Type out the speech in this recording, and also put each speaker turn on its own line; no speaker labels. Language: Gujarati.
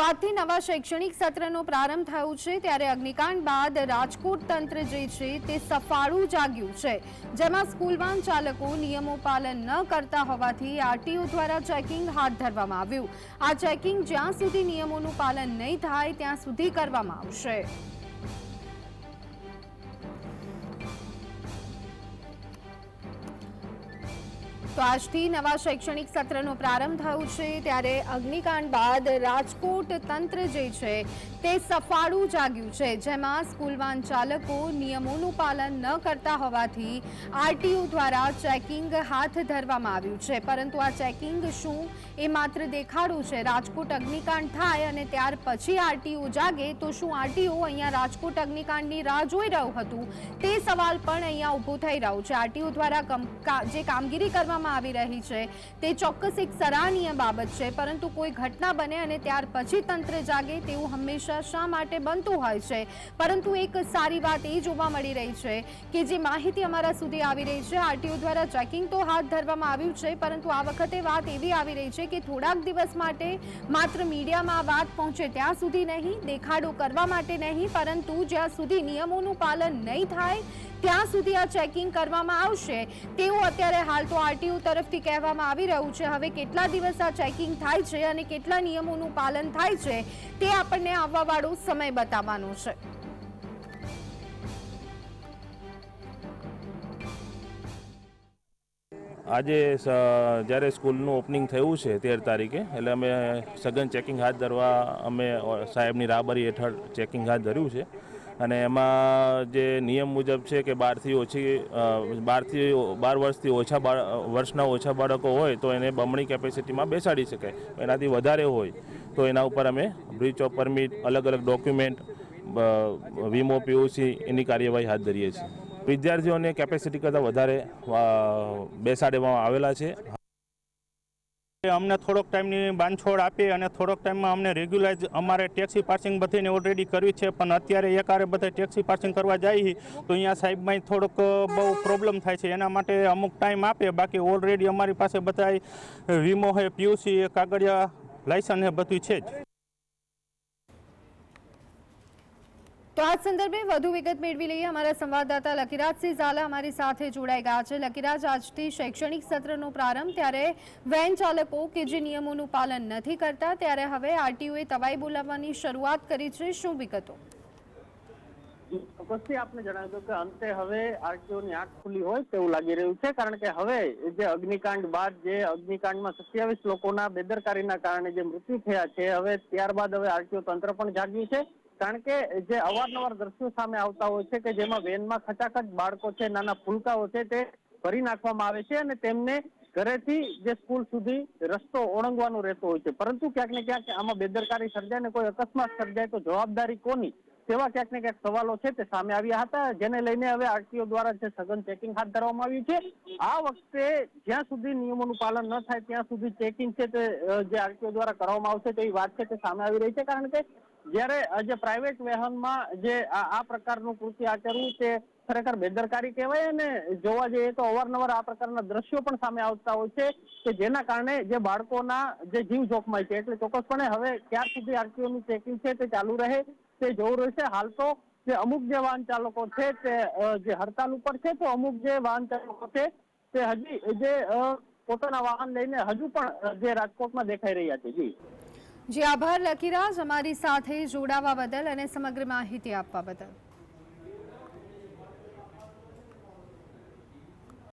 તો આજથી નવા શૈક્ષણિક સત્રનો પ્રારંભ થયો છે, ત્યારે અગ્નિકાંડ બાદ રાજકોટ તંત્ર જે છે તે સફાળું જાગ્યું છે, જેમાં સ્કૂલ વાન ચાલકો નિયમો પાલન ન કરતા હોવાથી આરટીઓ દ્વારા ચેકિંગ હાથ ધરવામાં આવ્યું. આ ચેકિંગ જ્યાં સુધી નિયમોનું પાલન નહીં થાય, ત્યાં સુધી કરવામાં આવશે. તો આજથી નવા શૈક્ષણિક સત્રનો પ્રારંભ થયો છે. ત્યારે અગ્નિકાંડ બાદ રાજકોટ તંત્ર જે છે તે સફાળું જાગ્યું છે, જેમાં સ્કૂલ વાન ચાલકો નિયમોનું પાલન ન કરતા હોવાથી આરટીઓ દ્વારા ચેકિંગ હાથ ધરવામાં આવ્યું છે. પરંતુ આ ચેકિંગ શું એ માત્ર દેખાડું છે. રાજકોટ અગ્નિકાંડ થાય અને ત્યાર પછી આરટીઓ જાગે તો શું આરટીઓ અહીંયા રાજકોટ અગ્નિકાંડની રાહ જોઈ રહ્યું હતું? તે સવાલ પણ અહીંયા ઊભો થઈ રહ્યો છે. આરટીઓ દ્વારા જે કામગીરી કરવામાં આવી રહી છે. તે ચોક્કસ એક સરાહનીય બાબત છે, પરંતુ કોઈ ઘટના બને અને ત્યાર પછી તંત્ર જાગે તેવું હંમેશા શા માટે બનતું હોય છે? પરંતુ એક સારી વાત એ જોવા મળી રહી છે કે જે માહિતી અમારા સુધી આવી રહી છે. આરટીઓ દ્વારા ચેકિંગ તો હાથ ધરવામાં આવ્યું છે, પરંતુ આ વખતે વાત એવી આવી રહી છે કે થોડાક દિવસ માટે માત્ર મીડિયામાં વાત પહોંચે ત્યાં સુધી નહીં, દેખાડો કરવા માટે નહીં, પરંતુ જ્યાં સુધી નિયમોનું પાલન નહીં થાય ત્યાં સુધી આ ચેકિંગ કરવામાં આવશે. તેવું અત્યારે હાલ તો આરટીઓ તરફથી કહેવામાં આવી રહ્યું છે. હવે કેટલા દિવસ આ ચેકિંગ થાય છે અને કેટલા નિયમોનું પાલન થાય છે તે આપણને આવવાવાળો સમય બતાવવાનો છે.
આજે જ્યારે સ્કૂલનું ઓપનિંગ થયું છે તેર તારીખે, એટલે અમે સઘન ચેકિંગ હાથ ધરવા, અમે સાહેબની રાહબરી હેઠળ ચેકિંગ હાથ ધર્યું છે. અને એમાં જે નિયમ મુજબ છે કે બારથી ઓછી બારથી બાર વર્ષથી ઓછા વર્ષના ઓછા બાળકો હોય તો એને બમણી કેપેસિટીમાં બેસાડી શકાય. એનાથી વધારે હોય તો એના ઉપર અમે બ્રીચ ઓફ પરમિટ, અલગ અલગ ડોક્યુમેન્ટ વીમો, પીઓસી એની કાર્યવાહી હાથ ધરીએ છીએ. વિદ્યાર્થીઓને કેપેસિટી કરતાં વધારે બેસાડવામાં આવેલા છે.
અમને થોડોક ટાઈમની બાંધછોડ આપી અને થોડોક ટાઈમમાં અમને રેગ્યુલાઇઝ અમારે ટેક્સી પાર્સિંગ બધીને ઓલરેડી કરવી છે. પણ અત્યારે એકારે બધા ટેક્સી પાર્સિંગ કરવા જાય તો અહીંયા સાહેબમાં થોડોક બહુ પ્રોબ્લેમ થાય છે. એના માટે અમુક ટાઈમ આપે. બાકી ઓલરેડી અમારી પાસે બધા વીમો હે, પીયુસી કાગળિયા લાયસન્સ એ બધું છે જ.
તો આ સંદર્ભે વધુ વિગત મેળવી લઈએ. અમારા સંવાદદાતા લકીરાજસિંહ ઝાલા અમારી સાથે જોડાઈ ગયા છે. લકીરાજ, આજથી શૈક્ષણિક સત્રનો પ્રારંભ, ત્યારે વેન ચાલકો કે જે નિયમોનું પાલન નથી કરતા, ત્યારે હવે આરટીઓએ તવાઈ બોલાવવાની શરૂઆત કરી છે. શું વિગતો?
ચોક્કસથી આપને જણાવ્યું કે અંતે હવે આરટીઓ ની આંખ ખુલી હોય તેવું લાગી રહ્યું છે, કારણ કે હવે જે અગ્નિકાંડ બાદ જે અગ્નિકાંડમાં સત્યાવીસ લોકોના બેદરકારીના કારણે જે મૃત્યુ થયા છે, હવે ત્યારબાદ હવે આરટીઓ તંત્ર પણ જાગ્યું છે. કારણ કે જે અવારનવાર દ્રશ્યો સામે આવતા હોય છે કે જેમાં વેનમાં ખચાખચ બાળકો છે, નાના ફૂલકાઓ છે તે ભરી નાખવામાં આવે છે અને તેમને ઘરેથી જે સ્કૂલ સુધી રસ્તો ઓળંગવાનો રહેતો હોય છે. પરંતુ ક્યાંક ને ક્યાંક આમાં બેદરકારી સર્જાય ને કોઈ અકસ્માત સર્જાય તો જવાબદારી કોની? તેવા ક્યાંક ને ક્યાંક સવાલો છે તે સામે આવ્યા હતા, જેને લઈને હવે આરટીઓ દ્વારા જે સઘન ચેકિંગ હાથ ધરવામાં આવ્યું છે. આ વખતે જ્યાં સુધી નિયમોનું પાલન ન થાય, ત્યાં સુધી ચેકિંગ છે તે જે આરટીઓ દ્વારા કરવામાં આવશે તેવી વાત છે તે સામે આવી રહી છે. કારણ કે જ્યારે જે પ્રાઇવેટ વાહનમાં જે આ પ્રકારનું કૃત્ય આચરવું તે ખરેખર બેદરકારી કહેવાય અને જોવા જઈએ તો અવારનવાર આ પ્રકારના દ્રશ્યો પણ સામે આવતા હોય છે કે જેના કારણે જે બાળકોના જે જીવ જોખમાય છે. એટલે ચોક્કસપણે હવે ક્યાર સુધી આરટીઓનું ચેકિંગ છે તે ચાલુ રહે, તે જોવું રહેશે. હાલ તો જે અમુક જે વાહન ચાલકો છે તે જે હડતાલ ઉપર છે તો અમુક જે વાહન ચાલકો છે તે હજી જે પોતાના વાહન લઈને હજુ પણ જે રાજકોટમાં દેખાઈ રહ્યા છે. જી.
જી આભાર લકીરાજ અમારી સાથે જોડાવા બદલ અને સમગ્ર માહિતી આપવા બદલ.